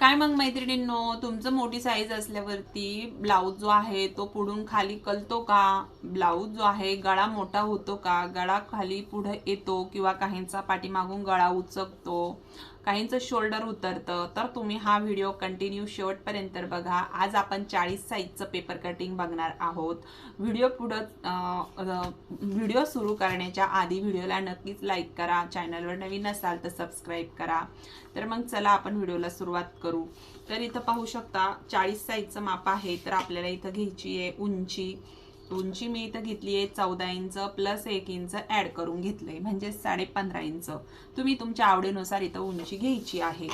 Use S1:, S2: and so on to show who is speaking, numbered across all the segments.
S1: काय मग मैत्रिणींनो तुमचं मोठी साईज असल्यावरती ब्लाऊज जो आहे तो पुढून खाली कलतो का? ब्लाऊज जो आहे गळा मोठा होतो का? गळा खाली पुढे येतो किंवा काहींचा पाठीमागून गळा उचकतो? काहींचं शोल्डर उतरतं तर तुम्ही हा व्हिडिओ कंटिन्यू शेवटपर्यंत बघा. आज आपण चाळीस साईजचं पेपर कटिंग बघणार आहोत. व्हिडिओ पुढं व्हिडिओ सुरू करण्याच्या आधी व्हिडिओला नक्कीच लाईक करा. चॅनलवर नवीन असाल तर सबस्क्राईब करा. तर मग चला आपण व्हिडिओला सुरुवात करू. तर इथं पाहू शकता चाळीस साईजचं माप आहे तर आपल्याला इथं घ्यायची आहे उंची. उंची मी इथं घेतली आहे चौदा इंच प्लस एक इंच ॲड करून घेतलं आहे म्हणजे साडेपंधरा इंच. तुम्ही तुमच्या आवडीनुसार इथं उंची घ्यायची आहे.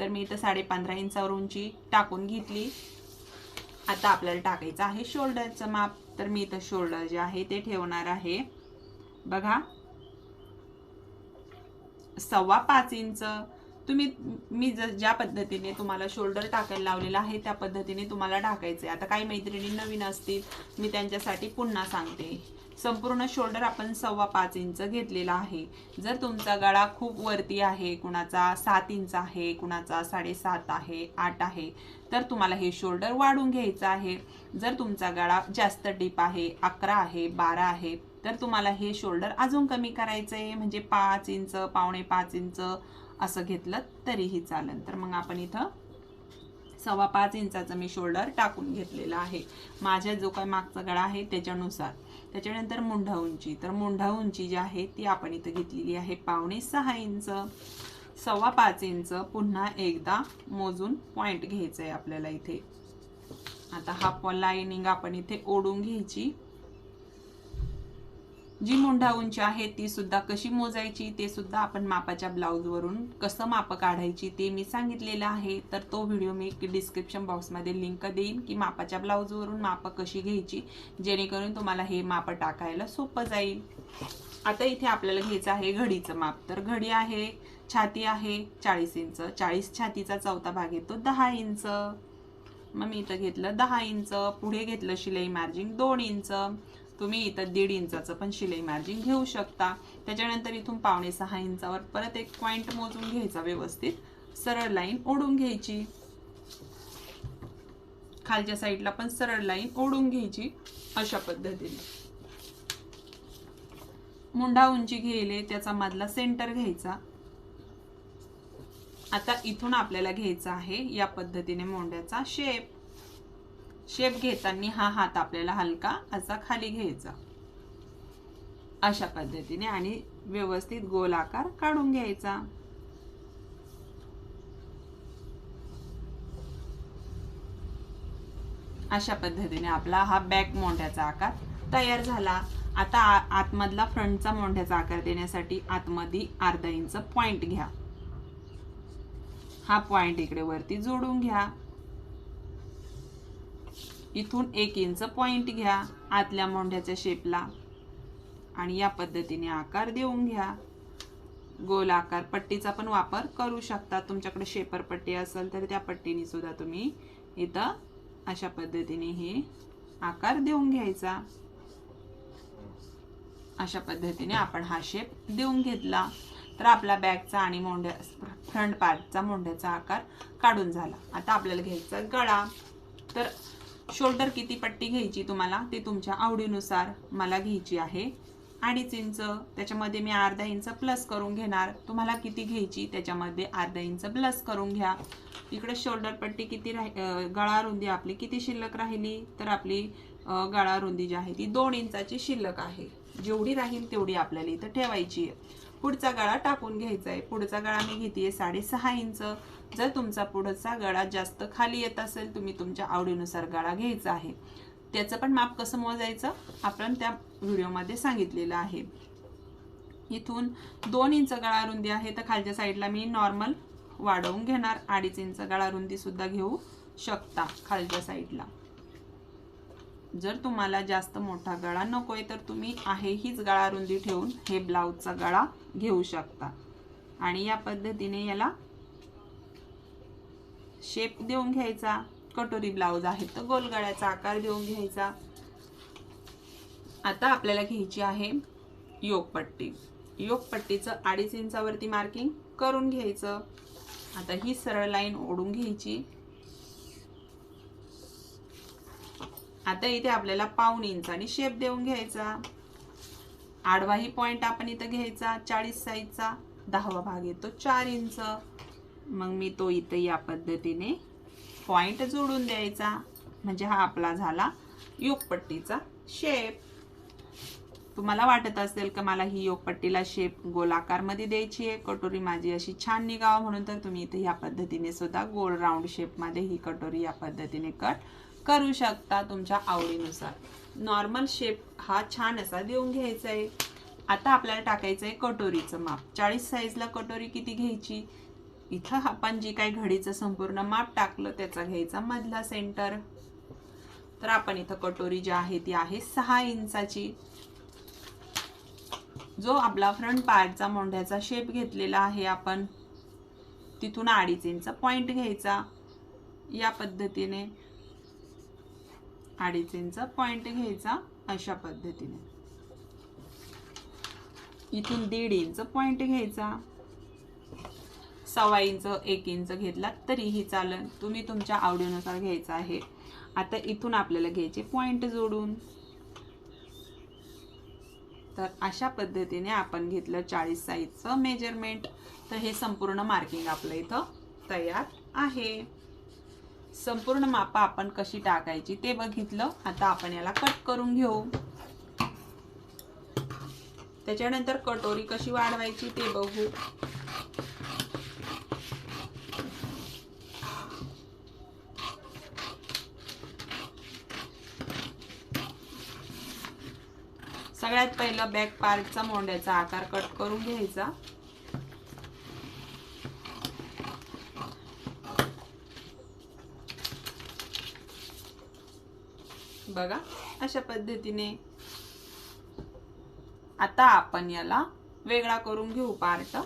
S1: तर मी इथं साडेपंधरा इंचावर उंची टाकून घेतली. आता आपल्याला टाकायचं आहे शोल्डरचं माप. तर मी इथं शोल्डर जे आहे ते ठेवणार आहे. बघा. सव्वा पाच इंच. तुम्ही मी ज- ज्या पद्धतीने तुम्हाला शोल्डर टाकायला लावलेला आहे त्या पद्धतीने तुम्हाला टाकायचं आहे आता काही मैत्रिणी नवीन असतील मी त्यांच्यासाठी पुन्हा सांगते. संपूर्ण शोल्डर आपण सव्वा पाच इंच घेतलेला आहे. जर तुमचा गळा खूप वरती आहे कुणाचा सात इंच आहे कुणाचा साडेसात आहे आठ आहे तर तुम्हाला हे शोल्डर वाढून घ्यायचं आहे. जर तुमचा गळा जास्त डीप आहे अकरा आहे बारा आहे तर तुम्हाला हे शोल्डर अजून कमी करायचं आहे म्हणजे पाच इंच पावणे पाच इंच असं घेतलं तरीही चालेल. तर मग आपण इथं सव्वा पाच इंचाचं मी शोल्डर टाकून घेतलेलं आहे. माझ्या जो काही मागचा गळा आहे त्याच्यानुसार. त्याच्यानंतर मुंढा उंची. तर मुंढा उंची जी आहे ती आपण इथं घेतलेली आहे पावणे सहा इंच. सव्वा पाच इंच पुन्हा एकदा मोजून पॉईंट घ्यायचं आहे आपल्याला इथे. आता हा लाईनिंग आपण इथे ओढून घ्यायची. जी मुंढा उंची आहे ती सुद्धा कशी मोजायची ते सुद्धा आपण मापाच्या ब्लाऊजवरून कसं माप काढायची ते मी सांगितलेलं आहे. तर तो व्हिडिओ मी डिस्क्रिप्शन बॉक्समध्ये लिंक देईन की मापाच्या ब्लाऊजवरून माप कशी घ्यायची जेणेकरून तुम्हाला हे माप टाकायला सोपं जाईल. आता इथे आपल्याला घ्यायचं आहे घडीचं माप. तर घडी आहे छाती आहे चाळीस इंच. चाळीस छातीचा चौथा भाग येतो दहा इंच. मग मी इथं घेतलं दहा इंच. पुढे घेतलं शिलाई मार्जिन दोन इंच. तुम्ही इथं दीड इंचाचं पण शिलाई मार्जिन घेऊ शकता. त्याच्यानंतर इथून पावणे सहा इंचावर परत एक पॉईंट मोजून घ्यायचा व्यवस्थित. सरळ लाईन ओढून घ्यायची. खालच्या साईडला पण सरळ लाईन ओढून घ्यायची अशा पद्धतीने. मुंडा उंची घेले त्याचा मधला सेंटर घ्यायचा. आता इथून आपल्याला घ्यायचा आहे या पद्धतीने मोंड्याचा शेप शेप घेताना हा हात आपल्याला हलका असा खाली घ्यायचा. अशा पद्धतीने आणि व्यवस्थित गोल आकार काढून घ्यायचा. अशा पद्धतीने आपला हा बॅक मोंढ्याचा आकार तयार झाला. आता आतमधला फ्रंटचा मोंढ्याचा आकार देण्यासाठी आतमध्ये अर्धा इंच पॉइंट घ्या. हा पॉइंट इकडे वरती जोडून घ्या. इथून एक इंच पॉइंट घ्या आतल्या मोंढ्याच्या शेपला आणि या पद्धतीने आकार देऊन घ्या. गोल आकार पट्टीचा पण वापर करू शकता. तुमच्याकडे शेपर पट्टी असेल तर त्या पट्टीने सुद्धा तुम्ही इथं अशा पद्धतीने हे आकार देऊन घ्यायचा. अशा पद्धतीने आपण हा शेप देऊन घेतला. तर आपला बॅगचा आणि मोंढ्या फ्रंट पार्टचा मोंढ्याचा आकार काढून झाला. आता आपल्याला घ्यायचा गळा. तर शोल्डर किती पट्टी घ्यायची तुम्हाला ते तुमच्या आवडीनुसार मला घ्यायची आहे. अडीच इंच त्याच्यामध्ये मी अर्धा इंच प्लस करून घेणार. तुम्हाला किती घ्यायची त्याच्यामध्ये अर्धा इंच प्लस करून घ्या. इकडे शोल्डर पट्टी किती राही गळा रुंदी आपली किती शिल्लक राहिली तर आपली गळा रुंदी जी आहे ती दोन इंचाची शिल्लक आहे. जेवढी राहील तेवढी आपल्याला इथं ठेवायची आहे. पुढचा गळा टाकून घ्यायचा आहे. पुढचा गळा मी घेते साडेसहा इंच. जर तुमचा पुढचा गळा जास्त खाली येत असेल तुम्ही तुमच्या आवडीनुसार गळा घ्यायचा आहे. त्याचं पण माप कसं मोजायचं? आपण त्या व्हिडिओमध्ये सांगितलेलं आहे. इथून दोन इंच गळा रुंदी आहे तर खालच्या साईडला मी नॉर्मल वाढवून घेणार. अडीच इंच गळा रुंदी सुद्धा घेऊ शकता खालच्या साईडला. जर तुम्हाला जास्त मोठा गळा नकोय तर तुम्ही आहे हीच गळा रुंदी ठेवून हे ब्लाऊजचा गळा घेऊ शकता. आणि या पद्धतीने याला शेप देऊन घ्यायचा. कटोरी ब्लाऊज आहे तर गोलगळ्याचा आकार देऊन घ्यायचा. आता आपल्याला घ्यायची आहे योगपट्टी. योगपट्टीचं अडीच इंचावरती मार्किंग करून घ्यायचं. आता ही सरळ लाईन ओढून घ्यायची. आता इथे आपल्याला पाऊन इंचाने शेप देऊन घ्यायचा. आडवाही पॉइंट आपण इथं घ्यायचा चाळीस साईजचा दहावा भाग येतो चार इंच. मग मी तो इथं या पद्धतीने पॉइंट जोडून द्यायचा. म्हणजे हा आपला झाला योगपट्टीचा शेप तुम्हाला वाटत असेल का मला ही योगपट्टीला शेप गोलाकारमध्ये द्यायची आहे? कटोरी माझी अशी छान निघावं म्हणून तर तुम्ही इथे ह्या पद्धतीने सुद्धा गोल राऊंड शेपमध्ये ही कटोरी या पद्धतीने कट करू शकता तुमच्या आवडीनुसार. नॉर्मल शेप हा छान असा देऊन घ्यायचा आहे आता आपल्याला टाकायचं आहे कटोरीचं माप. चाळीस साईजला कटोरी किती घ्यायची? इथं आपण जी काही घडीचं संपूर्ण माप टाकलं त्याचा घ्यायचा मधला सेंटर तर आपण इथं कटोरी जी आहे ती आहे सहा इंचाची. जो आपला फ्रंट पार्टचा मोंढ्याचा शेप घेतलेला आहे आपण तिथून अडीच इंच पॉइंट घ्यायचा. या पद्धतीने अडीच इंच पॉइंट घ्यायचा अशा पद्धतीने. इथून दीड इंच पॉइंट घ्यायचा. सव्वा इंच एक इंच घेतला तरीही चालेल तुम्ही तुमच्या आवडीनुसार घ्यायचा आहे. आता इथून आपल्याला घ्यायचे पॉइंट जोडून. तर अशा पद्धतीने आपण घेतलं चाळीस साईजचं मेजरमेंट तर हे संपूर्ण मार्किंग आपलं इथं तयार आहे. संपूर्ण मापा आपण कशी टाकायची ते बघितलं. आता आपण याला कट करून घेऊ. त्याच्यानंतर कटोरी कशी वाढवायची ते बघू. सगळ्यात पहिलं बॅक पार्टचा मोंड्याचा आकार कट करून घ्यायचा. बघा अशा पद्धतीने आता आपण याला वेगळा करून घेऊ पार्ट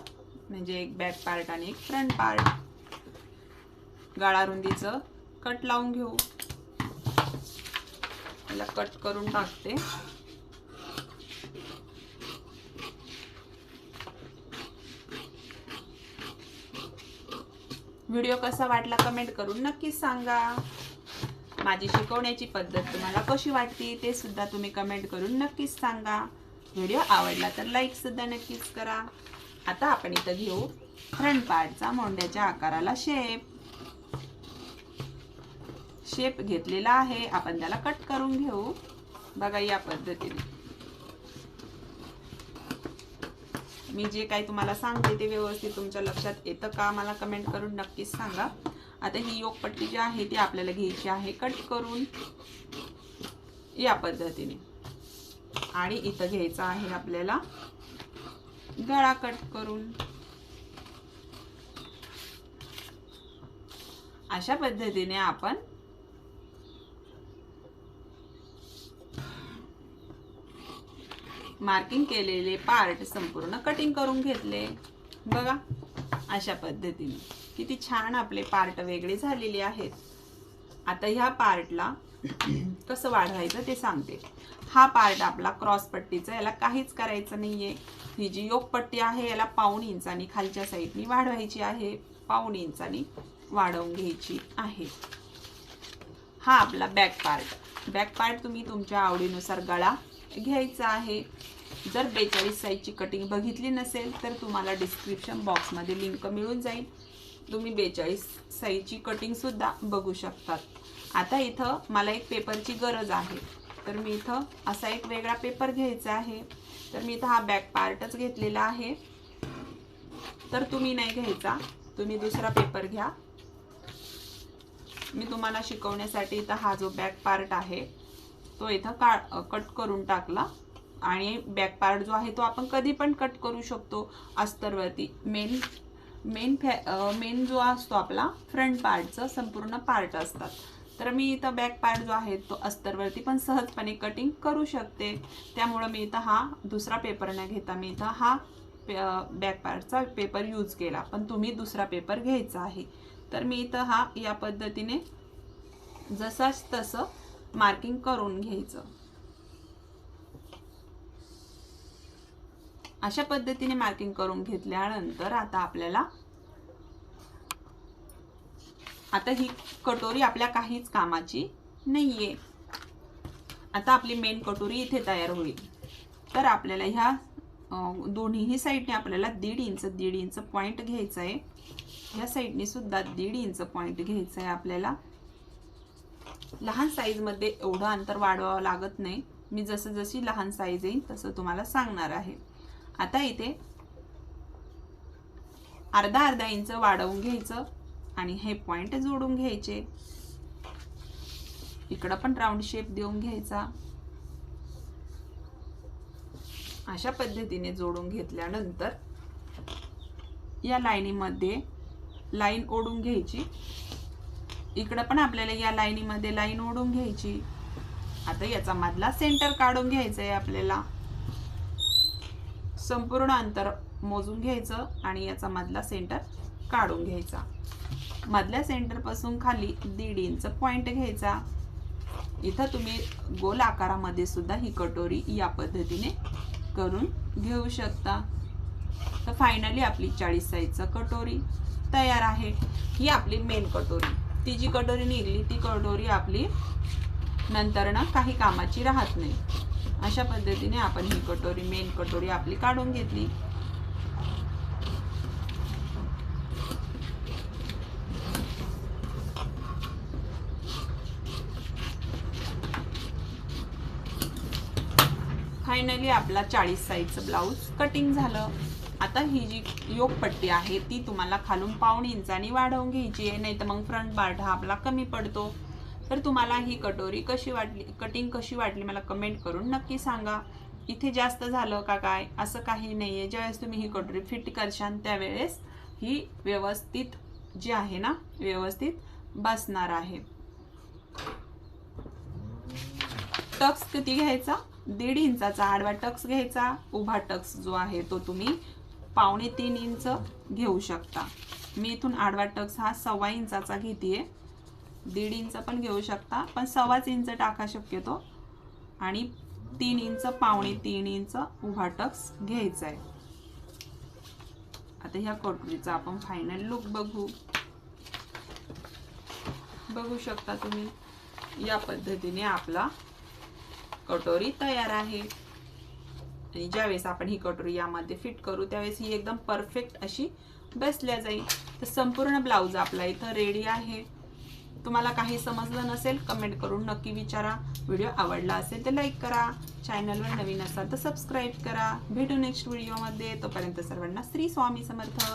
S1: म्हणजे एक बॅक पार्ट आणि एक फ्रंट पार्ट गाळा रुंदीचं कट लावून घेऊ. याला कट करून टाकते. व्हिडिओ कसा वाटला कमेंट करून नक्कीच सांगा. माझी शिकवण्याची पद्धत तुम्हाला कशी वाटते ते सुद्धा तुम्ही कमेंट करून नक्कीच सांगा. व्हिडिओ आवडला तर लाईक सुद्धा नक्कीच करा. आता आपण इथं घेऊ फ्रंट पार्टचा मोंड्याच्या आकाराला शेप शेप घेतलेला आहे. आपण त्याला कट करून घेऊ. बघा या पद्धतीने. मी जे काही तुम्हाला सांगते ते व्यवस्थित तुमच्या लक्षात येतं का? मला कमेंट करून नक्कीच सांगा. आता ही योगपट्टी जी आहे ती आपल्याला घ्यायची आहे. कट करून या पद्धतीने. आणि इथं घ्यायचं आहे आपल्याला गळा कट करून. अशा पद्धतीने आपण मार्किंग केलेले पार्ट संपूर्ण कटिंग करून घेतले. बघा अशा पद्धतीने. किती छान आपले पार्ट वेगळे झालेले आहेत. आता ह्या पार्टला कसं वाढवायचं ते सांगते. हा पार्ट आपला क्रॉस पट्टीचा याला काहीच करायचं नाही आहे ही जी योगपट्टी आहे याला पाऊण इंचानी खालच्या साईडनी वाढवायची आहे. पाऊण इंचानी वाढवून घ्यायची आहे. हा आपला बॅक पार्ट बॅक पार्ट तुम्ही तुमच्या आवडीनुसार गळा घ्यायचा आहे. जर बेचाळीस साईजची कटिंग बघितली नसेल तर तुम्हाला डिस्क्रिप्शन बॉक्समध्ये लिंक मिळून जाईल. तुम्ही बेचाळीस साईजची कटिंगसुद्धा बघू शकतात. आता इथं मला एक पेपरची गरज आहे. तर मी इथं असा एक वेगळा पेपर घ्यायचा आहे. तर मी इथं हा बॅक पार्टच घेतलेला आहे. तर तुम्ही नाही घ्यायचा. तुम्ही दुसरा पेपर घ्या. मी तुम्हाला शिकवण्यासाठी इथं हा जो बॅक पार्ट आहे तो इथं का कट करून टाकला. आणि बॅक पार्ट जो आहे तो आपण कधी पण कट करू शकतो अस्तरवरती. मेन मेन फॅ मेन जो असतो आपला फ्रंट पार्टचं संपूर्ण पार्ट असतात. तर मी इथं बॅक पार्ट जो आहे तो अस्तरवरती पण सहजपणे कटिंग करू शकते. त्यामुळं मी इथं हा दुसरा पेपर न घेता. मी इथं हा बॅक पार्टचा पेपर यूज केला. पण तुम्ही दुसरा पेपर घ्यायचा आहे. तर मी इथं हा या पद्धतीने जसाच तसं मार्किंग करून घ्यायचं. अशा पद्धतीने मार्किंग करून घेतल्यानंतर आता आपल्याला आता ही कटोरी आपल्या काहीच कामाची नाहीये. आता आपली मेन कटोरी इथे तयार होईल. तर आपल्याला ह्या दोन्हीही साईडने आपल्याला दीड इंच दीड इंच पॉईंट घ्यायचं आहे ह्या साईडने सुद्धा दीड इंच पॉईंट घ्यायचं आहे आपल्याला. लहान साईजमध्ये एवढं अंतर वाढवावं लागत नाही. मी जसं जशी लहान साईज येईल तसं तुम्हाला सांगणार आहे. आता इथे अर्धा अर्धा इंच वाढवून घ्यायचं आणि हे पॉइंट जोडून घ्यायचे. इकडं पण राऊंड शेप देऊन घ्यायचा. अशा पद्धतीने जोडून घेतल्यानंतर या लाईनीमध्ये लाईन ओढून घ्यायची. इकडं पण आपल्याला या लाईनीमध्ये लाईन ओढून घ्यायची. आता याचा मधला सेंटर काढून घ्यायचा आहे आपल्याला. संपूर्ण अंतर मोजून घ्यायचं आणि याचा मधला सेंटर काढून घ्यायचा. मधल्या सेंटरपासून खाली दीड इंच पॉईंट घ्यायचा. इथं तुम्ही गोल आकारामध्ये सुद्धा ही कटोरी या पद्धतीने करून घेऊ शकता. तर फायनली आपली चाळीस साईजचं कटोरी तयार आहे. ही आपली मेन कटोरी. ती जी कटोरी निघली ती कटोरी आपली नंतर ना काही कामाची राहत नाही. अशा पद्धतीने आपण ही कटोरी मेन कटोरी आपली काढून घेतली. फायनली आपला चाळीस साईजचं ब्लाऊज कटिंग झालं. आता ही जी योगपट्टी आहे ती तुम्हाला खालून पाऊण इंचानी वाढवून घ्यायची आहे नाही तर मग फ्रंट पार्ट हा आपला कमी पडतो. तर तुम्हाला ही कटोरी कशी वाटली कटिंग कशी वाटली मला कमेंट करून नक्की सांगा. इथे जास्त झालं का काय असं काही नाही आहे ज्यावेळेस तुम्ही ही कटोरी फिट करशान त्यावेळेस ही व्यवस्थित जी आहे ना व्यवस्थित बसणार आहे. टक्स किती घ्यायचा? दीड इंचाचा आडवा टक्स घ्यायचा. उभा टक्स जो आहे तो तुम्ही पावणे तीन इंच घेऊ शकता. मी इथून आडवा टक्स हा सव्वा इंचाचा घेते दीड इंच पण घेऊ शकता पण सव्वाच इंच टाका शक्यतो. आणि तीन इंच पावणे तीन इंच उभा टक्स घ्यायचा आहे आता ह्या कटोरीचा आपण फायनल लुक बघू. बघू शकता तुम्ही या पद्धतीने आपला कटोरी तयार आहे. आणि ज्यावेळेस आपण ही कटोरी यामध्ये फिट करू त्यावेळेस ही एकदम परफेक्ट अशी बसल्या जाईल. तर संपूर्ण ब्लाऊज आपला इथं रेडी आहे. तुम्हाला काही समजलं नसेल कमेंट करून नक्की विचारा. व्हिडिओ आवडला असेल तर लाईक करा. चॅनलवर नवीन असाल तर सबस्क्राईब करा. भेटू नेक्स्ट व्हिडिओमध्ये तोपर्यंत सर्वांना श्री स्वामी समर्थ.